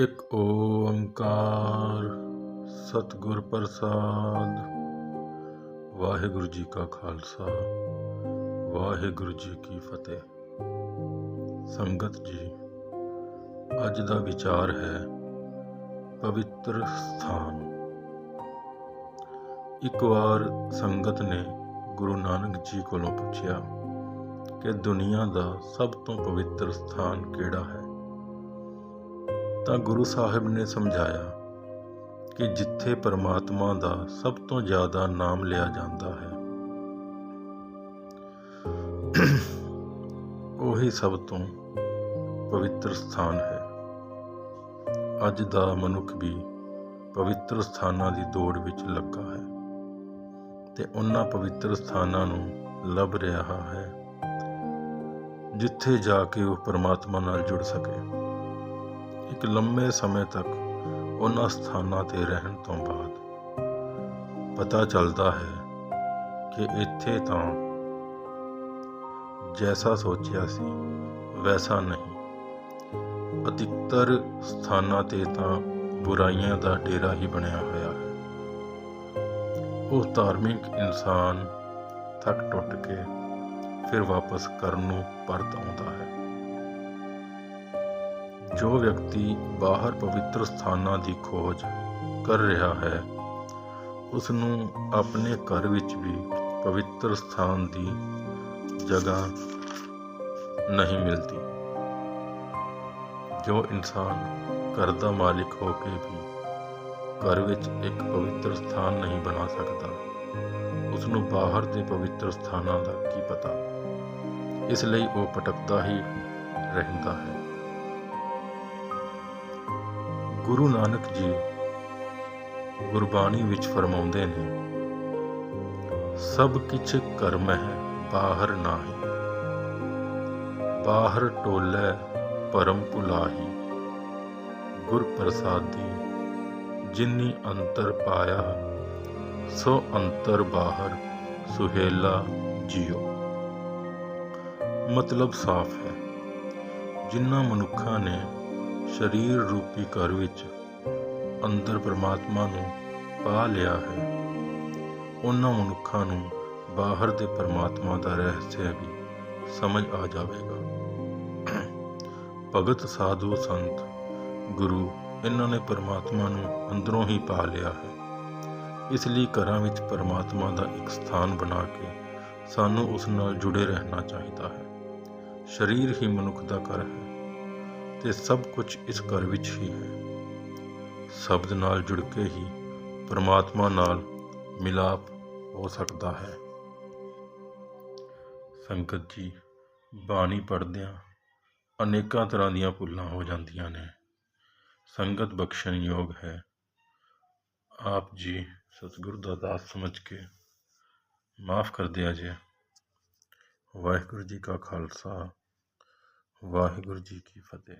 ਇੱਕ ਓੰਕਾਰ ਸਤਿਗੁਰ ਪ੍ਰਸਾਦ। ਵਾਹਿਗੁਰੂ ਜੀ ਕਾ ਖਾਲਸਾ, ਵਾਹਿਗੁਰੂ ਜੀ ਕੀ ਫਤਿਹ। ਸੰਗਤ ਜੀ, ਅੱਜ ਦਾ ਵਿਚਾਰ ਹੈ ਪਵਿੱਤਰ ਸਥਾਨ। ਇੱਕ ਵਾਰ ਸੰਗਤ ਨੇ ਗੁਰੂ ਨਾਨਕ ਜੀ ਕੋਲੋਂ ਪੁੱਛਿਆ ਕਿ ਦੁਨੀਆ ਦਾ ਸਭ ਤੋਂ ਪਵਿੱਤਰ ਸਥਾਨ ਕਿਹੜਾ ਹੈ? ਤਾਂ ਗੁਰੂ ਸਾਹਿਬ ਨੇ ਸਮਝਾਇਆ ਕਿ ਜਿੱਥੇ ਪਰਮਾਤਮਾ ਦਾ ਸਭ ਤੋਂ ਜ਼ਿਆਦਾ ਨਾਮ ਲਿਆ ਜਾਂਦਾ ਹੈ, ਉਹੀ ਸਭ ਤੋਂ ਪਵਿੱਤਰ ਸਥਾਨ ਹੈ। ਅੱਜ ਦਾ ਮਨੁੱਖ ਵੀ ਪਵਿੱਤਰ ਸਥਾਨਾਂ ਦੀ ਦੌੜ ਵਿੱਚ ਲੱਗਾ ਹੈ ਤੇ ਉਹਨਾਂ ਪਵਿੱਤਰ ਸਥਾਨਾਂ ਨੂੰ ਲੱਭ ਰਿਹਾ ਹੈ, ਜਿੱਥੇ ਜਾ ਕੇ ਉਹ ਪਰਮਾਤਮਾ ਨਾਲ ਜੁੜ ਸਕੇ। ਇੱਕ ਲੰਮੇ ਸਮੇਂ ਤੱਕ ਉਹਨਾਂ ਸਥਾਨਾਂ ਤੇ ਰਹਿਣ ਤੋਂ ਬਾਅਦ ਪਤਾ ਚੱਲਦਾ ਹੈ ਕਿ ਇੱਥੇ ਤਾਂ ਜੈਸਾ ਸੋਚਿਆ ਸੀ, ਵੈਸਾ ਨਹੀਂ। ਅਧਿਕਤਰ ਸਥਾਨਾਂ ਤੇ ਤਾਂ ਬੁਰਾਈਆਂ ਦਾ ਡੇਰਾ ਹੀ ਬਣਿਆ ਹੋਇਆ ਹੈ। ਉਹ ਧਾਰਮਿਕ ਇਨਸਾਨ ਥੱਕ ਟੁੱਟ ਕੇ ਫਿਰ ਵਾਪਸ ਕਰਨ ਨੂੰ ਪਰਤ ਆਉਂਦਾ ਹੈ। ਜੋ ਵਿਅਕਤੀ ਬਾਹਰ ਪਵਿੱਤਰ ਸਥਾਨਾਂ ਦੀ ਖੋਜ ਕਰ ਰਿਹਾ ਹੈ ਉਸ ਨੂੰ ਆਪਣੇ ਘਰ ਵਿੱਚ ਵੀ ਪਵਿੱਤਰ ਸਥਾਨ ਦੀ ਜਗ੍ਹਾ ਨਹੀਂ ਮਿਲਦੀ। ਜੋ ਇਨਸਾਨ ਘਰ ਦਾ ਮਾਲਿਕ ਹੋ ਕੇ ਵੀ ਘਰ ਵਿੱਚ ਇੱਕ ਪਵਿੱਤਰ ਸਥਾਨ ਨਹੀਂ ਬਣਾ ਸਕਦਾ ਉਸ ਨੂੰ ਬਾਹਰ ਦੇ ਪਵਿੱਤਰ ਸਥਾਨਾਂ ਦਾ ਕੀ ਪਤਾ? ਇਸ ਲਈ ਉਹ ਭਟਕਦਾ ਹੀ ਰਹਿੰਦਾ ਹੈ। ਗੁਰੂ ਨਾਨਕ ਜੀ ਗੁਰਬਾਣੀ ਵਿੱਚ ਫਰਮਾਉਂਦੇ ਨੇ, ਸਭ ਕਿਛ ਕਰਮ ਹੈ, ਬਾਹਰ ਨਾਹੀ। ਬਾਹਰ ਟੋਲੇ, ਪਰਮ ਭੁਲਾਹੀ ਗੁਰ ਪ੍ਰਸਾਦੀ, ਜਿਨੀ ਅੰਤਰ ਪਾਇਆ, ਸੋ ਅੰਤਰ ਬਾਹਰ ਸੁਹੇਲਾ ਜਿਉ। ਮਤਲਬ ਸਾਫ਼ ਹੈ, ਜਿਨ੍ਹਾਂ ਮਨੁੱਖਾਂ ਨੇ ਸਰੀਰ ਰੂਪੀ ਘਰ ਵਿੱਚ ਅੰਦਰ ਪ੍ਰਮਾਤਮਾ ਨੂੰ ਪਾ ਲਿਆ ਹੈ। ਉਹਨਾਂ ਮਨੁੱਖਾਂ ਨੂੰ ਬਾਹਰ ਦੇ ਪ੍ਰਮਾਤਮਾ ਦਾ ਰਹੱਸ ਵੀ ਸਮਝ ਆ ਜਾਵੇਗਾ। ਭਗਤ ਸਾਧੂ ਸੰਤ, ਗੁਰੂ ਇਹਨਾਂ ਨੇ ਪਰਮਾਤਮਾ ਨੂੰ ਅੰਦਰੋਂ ਹੀ ਪਾ ਲਿਆ ਹੈ। ਇਸ ਲਈ ਘਰਾਂ ਵਿੱਚ ਪਰਮਾਤਮਾ ਦਾ ਇੱਕ ਸਥਾਨ ਬਣਾ ਕੇ ਸਾਨੂੰ ਉਸ ਨਾਲ ਜੁੜੇ ਰਹਿਣਾ ਚਾਹੀਦਾ ਹੈ। ਸਰੀਰ ਹੀ ਮਨੁੱਖ ਦਾ ਘਰ ਹੈ। ਤੇ ਸਭ ਕੁਝ ਇਸ ਘਰ ਵਿੱਚ ਹੀ ਹੈ। ਸ਼ਬਦ ਨਾਲ ਜੁੜ ਕੇ ਹੀ ਪਰਮਾਤਮਾ ਨਾਲ ਮਿਲਾਪ ਹੋ ਸਕਦਾ ਹੈ। ਸੰਗਤ ਜੀ, ਬਾਣੀ ਪੜ੍ਹਦਿਆਂ ਅਨੇਕਾਂ ਤਰ੍ਹਾਂ ਦੀਆਂ ਭੁੱਲਾਂ ਹੋ ਜਾਂਦੀਆਂ ਨੇ। ਸੰਗਤ ਬਖਸ਼ਣ ਯੋਗ ਹੈ। ਆਪ ਜੀ ਸਤਿਗੁਰ ਦਾ ਦਾਸ ਸਮਝ ਕੇ ਮਾਫ ਕਰ ਦਿਆ ਜੇ। ਵਾਹਿਗੁਰੂ ਜੀ ਕਾ ਖਾਲਸਾ। ਵਾਹਿਗੁਰੂ ਜੀ ਕੀ ਫਤਿਹ।